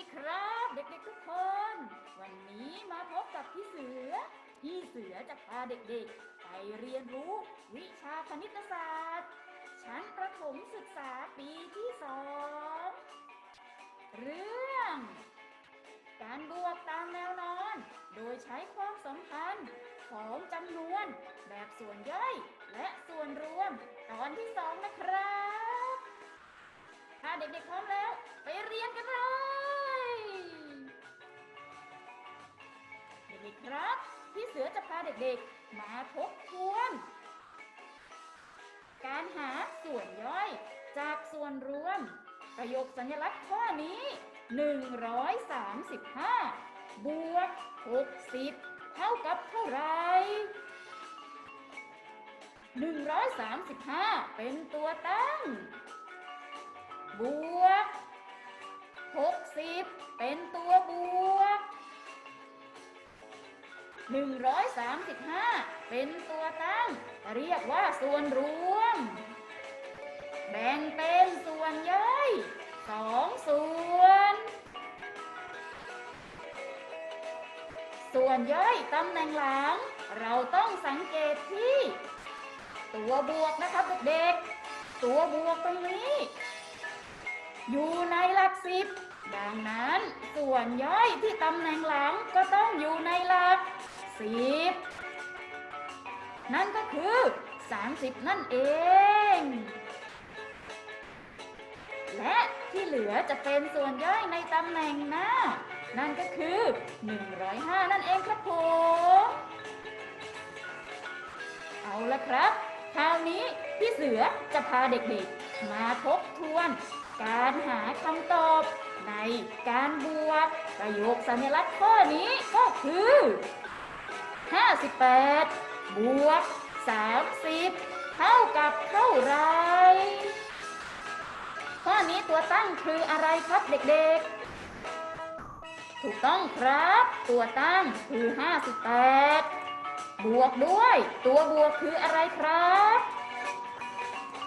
ดีครับเด็กๆทุกคน วันนี้มาพบกับพี่เสือ พี่เสือจะพาเด็กๆ ไปเรียนรู้วิชาคณิตศาสตร์ ชั้นประถมศึกษาปีที่สองเรื่อง การบวกตามแนวนอน โดยใช้ความสัมพันธ์ของจำนวนแบบส่วนย่อยและส่วนรวม ตอนที่สองนะครับ ถ้าเด็กๆพร้อมแล้ว ไปเรียนกันเลย ครับ พี่เสือจะพาเด็กๆ มาทบทวน การหาส่วนย่อย จากส่วนรวม ประโยคสัญลักษณ์ข้อนี้ 135 บวก 60 เท่ากับเท่าไหร่135 เป็นตัวตั้ง บวก 60 เป็นตัวบวก 135 เป็นตัวตั้ง เรียกว่าส่วนรวม แบ่งเป็นส่วนย่อยสองส่วน ส่วนย่อยตำแหน่งหลัง เราต้องสังเกตที่ ตัวบวกนะครับเด็กๆ ตัวบวกตรงนี้ อยู่ในหลักสิบดังนั้นส่วนย่อยที่ตำแหน่งหลังก็ต้องอยู่ในหลัก สิบนั่นก็คือ 30 นั่นเอง และที่เหลือจะเป็นส่วนย่อยในตำแหน่งหน้า นั่นก็คือ 105 นั่นเองครับผม เอาละครับ คราวนี้พี่เสือจะพาเด็กๆ มาทบทวนการหาคำตอบในการบวกประโยคสัญลักษณ์ข้อนี้ก็คือ 58 บวก 30 เท่ากับเท่าไร ข้อนี้ตัวตั้งคืออะไรครับเด็กๆ ถูกต้องครับ ตัวตั้งคือ 58 บวกด้วย ตัวบวกคืออะไรครับ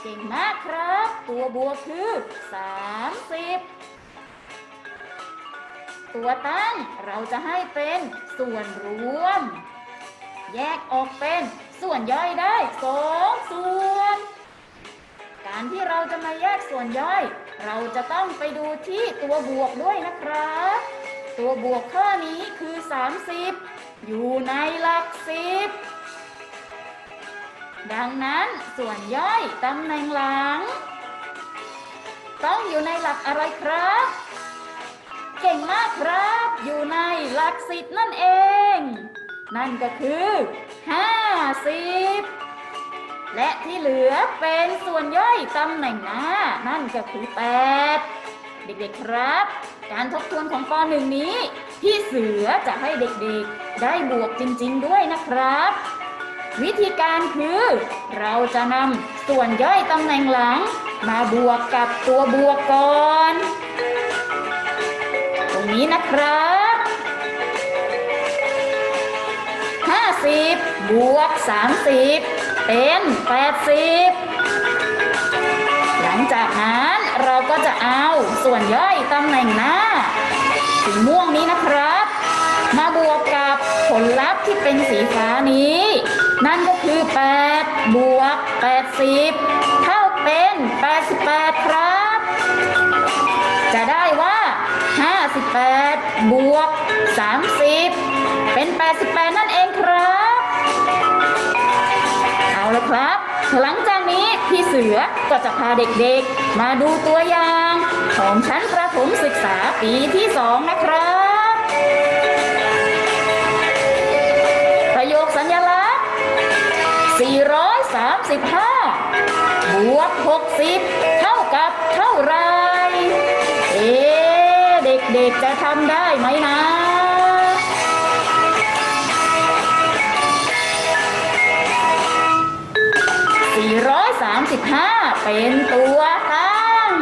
เก่งมากครับ ตัวบวกคือ 30 ตัวตั้งเราจะให้เป็นส่วนรวม แยกออกเป็นส่วนย่อยได้สองส่วน การที่เราจะมาแยกส่วนย่อย เราจะต้องไปดูที่ตัวบวกด้วยนะครับ ตัวบวกข้อนี้คือ 30 อยู่ในหลักสิบดังนั้นส่วนย่อยตำแหน่งหลัง ต้องอยู่ในหลักอะไรครับ เก่งมากครับ อยู่ในหลักสิบนั่นเอง นั่นก็คือ 50 และที่เหลือเป็นส่วนย่อยตำแหน่งหน้า นั่นก็คือ 8 เด็กๆครับ การทบทวนของป .1 นี้ พี่เสือจะให้เด็กๆได้บวกจริง ๆ ด้วยนะครับ วิธีการคือ เราจะนำส่วนย่อยตำแหน่งหลัง มาบวกกับตัวบวกก่อน ตรงนี้นะครับ 50 บวก 30 เป็น 80 หลังจากนั้นเราก็จะเอาส่วนย่อยตำแหน่งหน้าสีม่วงนี้นะครับ มาบวกกับผลลัพธ์ที่เป็นสีฟ้านี้ นั่นก็คือ 8 บวก 80 เท่าเป็น 88 ครับ 8 บวก 30 เป็น 88 นั่นเองครับ เอาละครับ หลังจากนี้พี่เสือก็จะพาเด็กๆ มาดูตัวอย่างของชั้นประถมศึกษาปีที่ 2 นะครับ ประโยคสัญลักษณ์ 435 บวก 60 เท่ากับเท่าไหรเอ๊ เด็กๆจะทำได้ไหมนะ435เป็นตัวตั้ง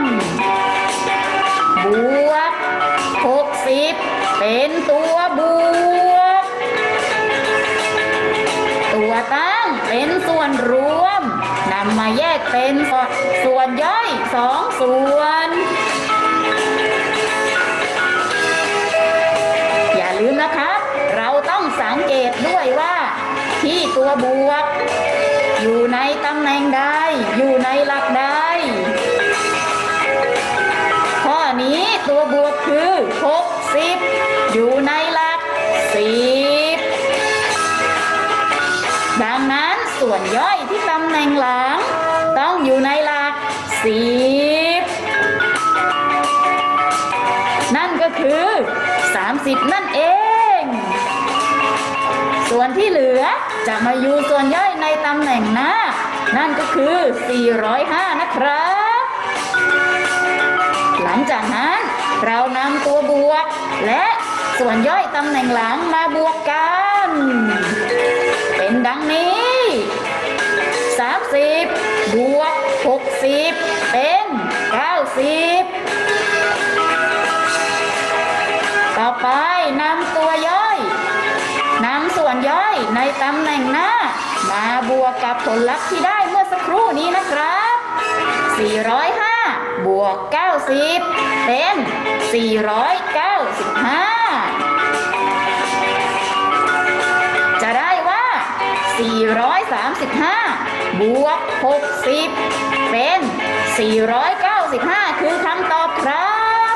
บวก60เป็นตัวบวก ตัวตั้งเป็นส่วนรวมนำมาแยกเป็นส่วนย่อยสองส่วน ตัวบวก อยู่ในตำแหน่งใดอยู่ในหลักใดข้อนี้ตัวบวกคือ 60 อยู่ในหลัก10ดังนั้นส่วนย่อยที่ตำแหน่งหลัง ต้องอยู่ในหลัก10นั่นก็คือ 30 นั่นเอง ส่วนที่เหลือ จะมาอยู่ส่วนย่อยในตำแหน่งหน้า นั่นก็คือ 405 นะครับ หลังจากนั้นเรานำตัวบวก และส่วนย่อยตำแหน่งหลังมาบวกกัน เป็นดังนี้ 30 บวก 60 เป็น 90 ต่อไปนำ ตำแหน่งหน้า มาบวกกับผลลัพธ์ที่ได้เมื่อสักครู่นี้นะครับ 405 บวก 90 เป็น 495 จะได้ว่า 435 บวก 60 เป็น 495 คือคำตอบครับ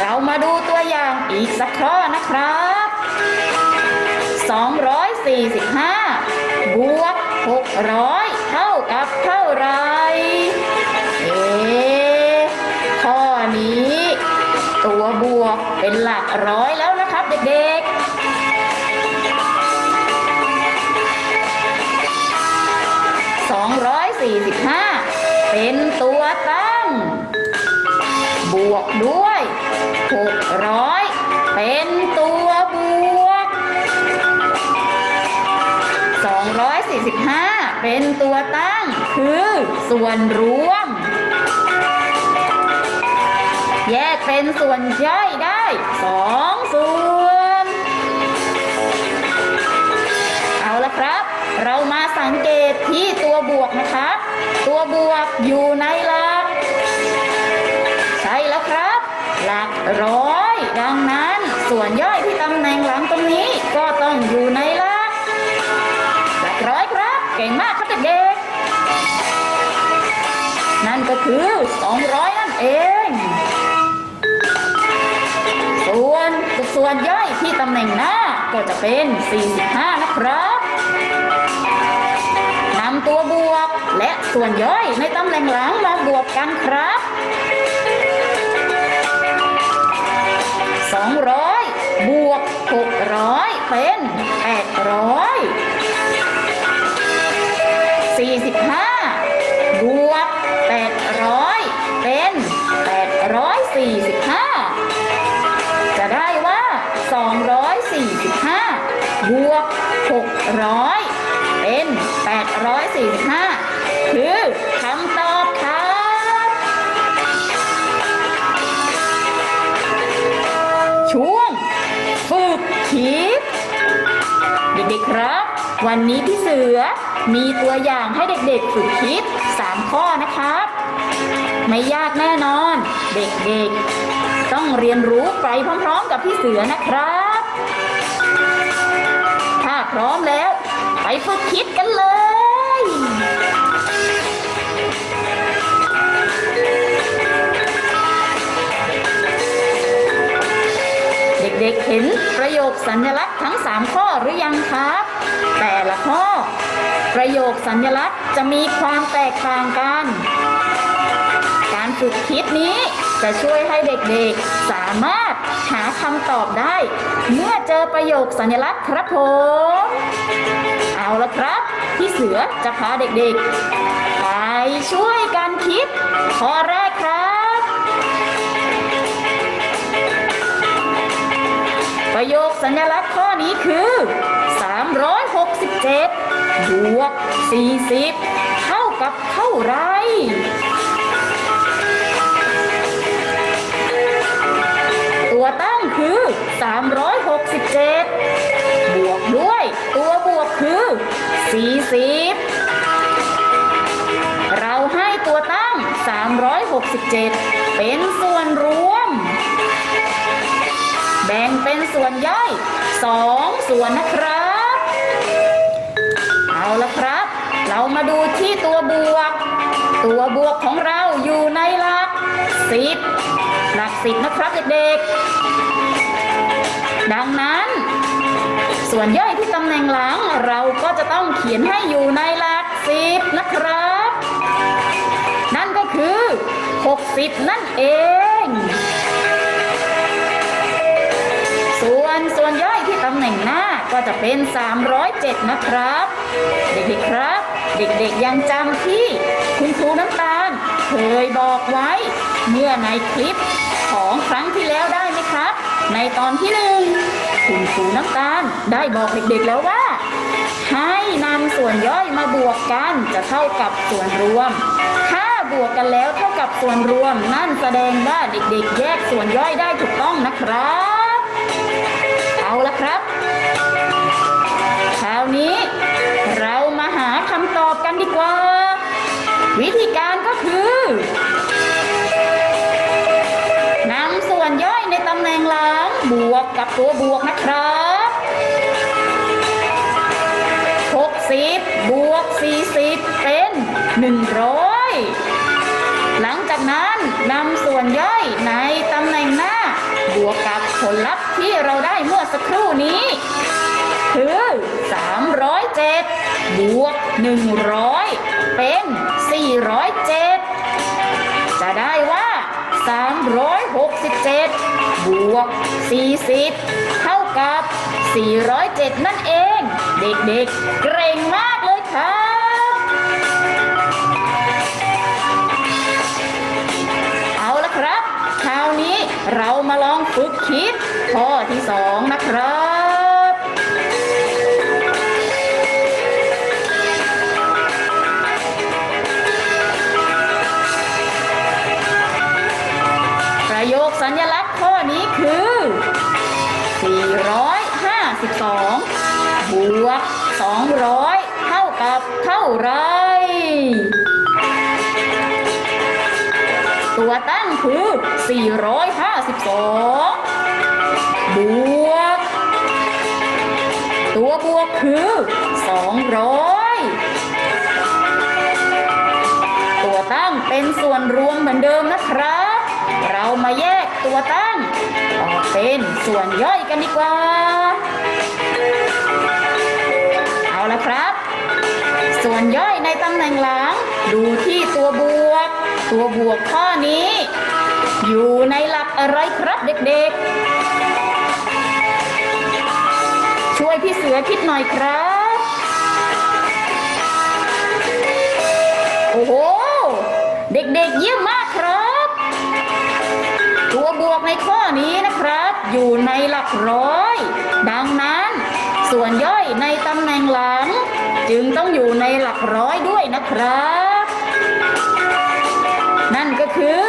เรามาดูตัวอย่างอีกสักข้อนะครับ 245 บวก 600 เท่ากับเท่าไร เอ๊ะข้อนี้ ตัวบวกเป็นหลักร้อยแล้วนะครับเด็กๆ245เป็นตัวตั้ง บวกด้วย600เป็นตัว 245เป็นตัวตั้งคือส่วนรวม แยกเป็นส่วนย่อยได้สองส่วน เอาละครับ เรามาสังเกตที่ตัวบวกนะครับ ตัวบวกอยู่ในหลัก ใช่แล้วครับ หลักร้อย ดังนั้นส่วนย่อยที่ตำแหน่งหลังตรงนี้ก็ต้องอยู่ใน ก่งมากครับเด็กๆ นั่นก็คือ 200 นั่นเอง ส่วนส่วนย่อยที่ตำแหน่งหน้าก็จะเป็น 45 นะครับนำตัวบวกและส่วนย่อยในตำแหน่งหลังมาบวกกันครับ 200 บวก 600 เป็น 800 45 บวก 800 เป็น 845 จะได้ว่า 245 บวก 600 เป็น 845 คือคำตอบครับช่วงฝึกคิดเด็กๆครับ วันนี้พี่เสือ มีตัวอย่างให้เด็กๆฝึกคิด 3 ข้อนะครับ ไม่ยากแน่นอน เด็กๆ ต้องเรียนรู้ไปพร้อมๆกับพี่เสือนะครับ ถ้าพร้อมแล้ว ไปฝึกคิดกันเลยเด็กๆเห็นประโยคสัญลักษณ์ทั้ง 3 ข้อหรือยังครับ แต่ละข้อ ประโยคสัญลักษณ์จะมีความแตกต่างกัน การฝึกคิดนี้จะช่วยให้เด็กๆ สามารถหาคำตอบได้ เมื่อเจอประโยคสัญลักษณ์ครับผม เอาละครับ พี่เสือจะพาเด็กๆ ไปช่วยกันคิด ข้อแรกครับ ประโยคสัญลักษณ์ข้อนี้คือ 367 บวก 40 เท่ากับเท่าไรตัวตั้งคือ 367 บวกด้วย ตัวบวกคือ 40 เราให้ตัวตั้ง 367 เป็นส่วนรวม แบ่งเป็นส่วนย่อยสองส่วนนะครับ มาดูที่ตัวบวก ตัวบวกของเราอยู่ในหลักสิบหลักสิบนะครับเด็กๆ ดังนั้น ส่วนย่อยที่ตำแหน่งหลังเราก็จะต้องเขียนให้อยู่ในหลักสิบนะครับ นั่นก็คือ 60 นั่นเอง ส่วนส่วนย่อยที่ตำแหน่งหน้า ก็จะเป็น 307 นะครับ เด็กๆครับ เด็กๆยังจำที่คุณครูน้ำตาล เคยบอกไว้ เมื่อในคลิปของครั้งที่แล้วได้ไหมครับ ในตอนที่หนึ่งคุณครูน้ำตาลได้บอกเด็กๆแล้วว่า ให้นำส่วนย่อยมาบวกกันจะเท่ากับส่วนรวม ถ้าบวกกันแล้วเท่ากับส่วนรวม นั่นแสดงว่าเด็กๆ แยกส่วนย่อยได้ถูกต้องนะครับ เอาละครับ นี้ เรามาหาคำตอบกันดีกว่า วิธีการก็คือนำส่วนย่อยในตำแหน่งหลังบวกกับตัวบวกนะครับ 60 บวก 40 เป็น 100 หลังจากนั้นนำส่วนย่อยในตำแหน่งหน้า บวกกับผลลัพธ์ที่เราได้เมื่อสักครู่นี้ คือ 307 บวก 100 เป็น 407 จะได้ว่า 367 บวก 40 เท่ากับ 407 นั่นเอง เด็กๆ เกรงมากเลยครับเอาละครับคราวนี้เรามาลองฝึกคิดข้อที่สองนะครับ 452 บวก 200 เท่ากับเท่าไร ตัวตั้งคือ 452 บวก ตัวบวกคือ 200 ตัวตั้งเป็นส่วนรวมเหมือนเดิมนะครับ เรามาแยกตัวตั้งออกเป็นส่วนย่อยกันดีกว่าะครับ ส่วนย่อยในตำแหน่งหลัง ดูที่ตัวบวก ตัวบวกข้อนี้ อยู่ในหลักอะไรครับเด็กๆ ช่วยพี่เสือคิดหน่อยครับ โอ้โห เด็กๆเยี่ยมมากครับ ตัวบวกในข้อนี้นะครับ อยู่ในหลักร้อย ดังนั้น ส่วนย่อยในตำแหน่งหลัง จึงต้องอยู่ในหลักร้อยด้วยนะครับ นั่นก็คือ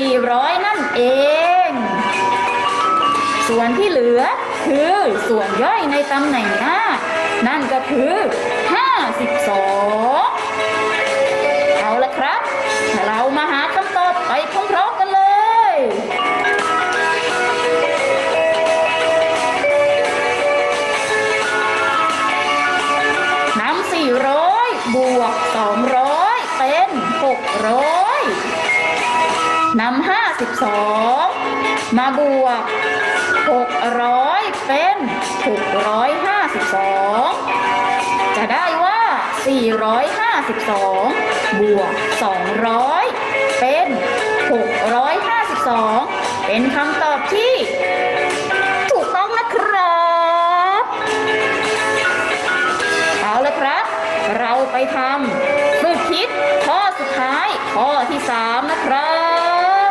400 นั่นเอง ส่วนที่เหลือคือส่วนย่อยในตำแหน่งหน้า นั่นก็คือ 52 บวก 200 เป็น 600นำ52 มาบวก 600 เป็น 652 จะได้ว่า 452 บวก 200 เป็น 652 เป็นคำตอบที่ ทำฝึกคิดข้อสุดท้ายข้อที่3นะครับ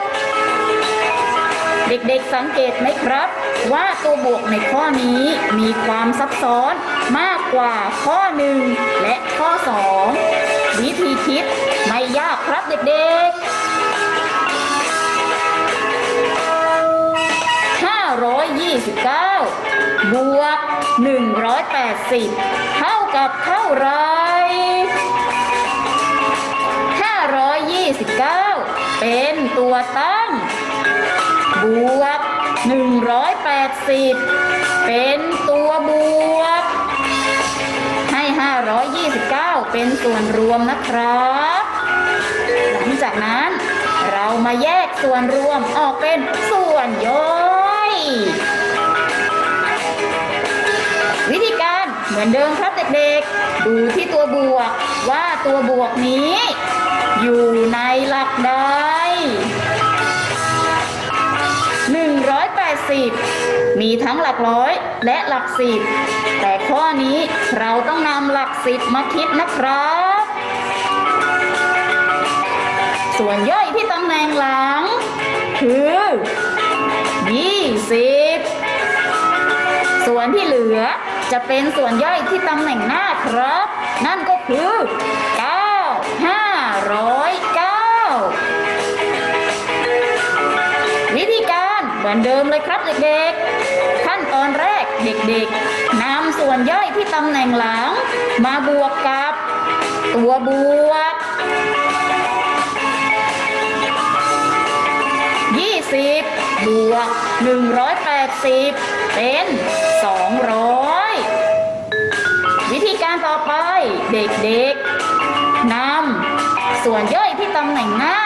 เด็กๆสังเกตไหมครับ ว่าตัวบวกในข้อนี้มีความซับซ้อนมากกว่าข้อ1และข้อ2วิธีคิดไม่ยากครับเด็กๆ529บวก180เท่ากับเท่าไร 529เป็นตัวตั้ง บวก 180 เป็นตัวบวก ให้ 529 เป็นส่วนรวมนะครับ หลังจากนั้นเรามาแยกส่วนรวมออกเป็นส่วนย่อย มือนเดิมครับเด็กๆ ดูที่ตัวบวกว่าตัวบวกนี้ อยู่ในหลักใด180 มีทั้งหลักร้อยและหลักสิบ แต่ข้อนี้เราต้องนำหลักสิบมาคิดนะครับ ส่วนย่อยที่ตำแหน่งหลัง คือ 20 ส่วนที่เหลือ จะเป็นส่วนย่อยที่ตำแหน่งหน้าครับ นั่นก็คือ 9 509 วิธีการเหมือนเดิมเลยครับเด็กๆ ขั้นตอนแรกเด็กๆนำส่วนย่อยที่ตำแหน่งหลัง มาบวกกับ ตัวบวก 20 บวก 180 เป็น 200 การต่อไป เด็กๆนำส่วนย่อยที่ตำแหน่งหน้า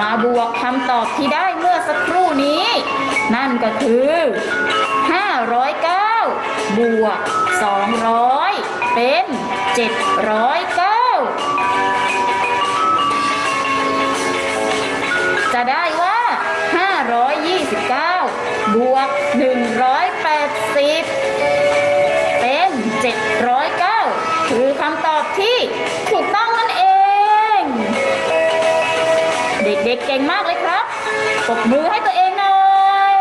มาบวกคำตอบที่ได้เมื่อสักครู่นี้ นั่นก็คือ 509 บวก 200 เป็น 709 จะได้ว่า 529 บวก180 บมือให้ตัวเองหน่อย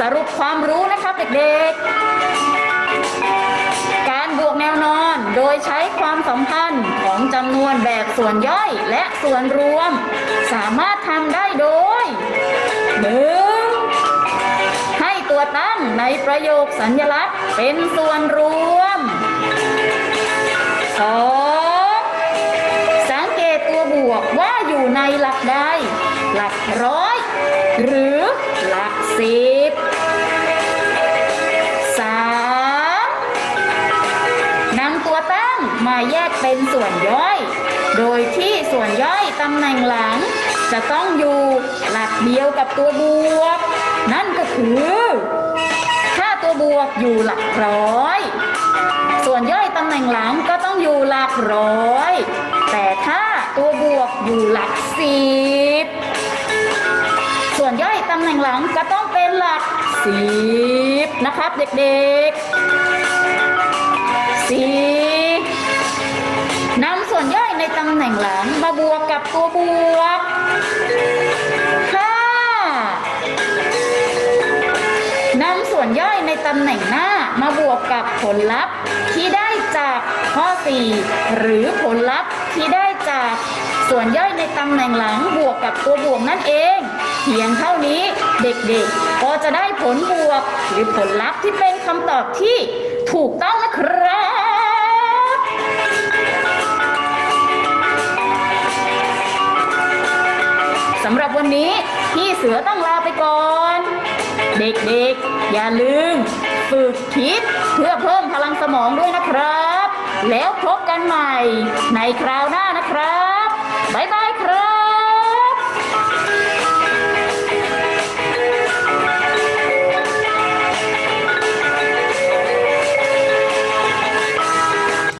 สรุปความรู้นะครับเด็กๆ การบวกแนวนอนโดยใช้ความสัมพันธ์ของจำนวนแบบส่วนย่อยและส่วนรวม สามารถทำได้โดย 1. ให้ตัวตั้งในประโยคสัญลักษณ์เป็นส่วนรวม 2. สังเกตตัวบวกว่าอยู่ในหลักใด หลักร้อย หรือหลักสิบสามนำตัวตั้งมาแยกเป็นส่วนย่อย โดยที่ส่วนย่อยตำแหน่งหลัง จะต้องอยู่หลักเดียวกับตัวบวก นั่นก็คือ ถ้าตัวบวกอยู่หลักร้อย ส่วนย่อยตำแหน่งหลังก็ต้องอยู่หลักร้อย แต่ถ้าตัวบวกอยู่หลักสิบส่วนย่อยตำแหน่งหลังก็ต้องเป็นหลักสิบนะครับเด็กๆสี่นำส่วนย่อยในตำแหน่งหลังมาบวกกับตัวบวกห้านำส่วนย่อยในตำแหน่งหน้ามาบวกกับผลลัพธ์ ข้อ 4 หรือผลลัพธ์ที่ได้จากส่วนย่อยในตำแหน่งหลังบวกกับตัวบวกนั่นเอง เพียงเท่านี้เด็กๆ ก็จะได้ผลบวก หรือผลลัพธ์ที่เป็นคำตอบที่ถูกต้องนะครับสำหรับวันนี้พี่เสือต้องลาไปก่อน เด็กๆ อย่าลืม ฝึกคิดเพื่อเพิ่มพลังสมองด้วยนะครับ แล้วพบกันใหม่ในคราวหน้านะครับ บ๊ายบาย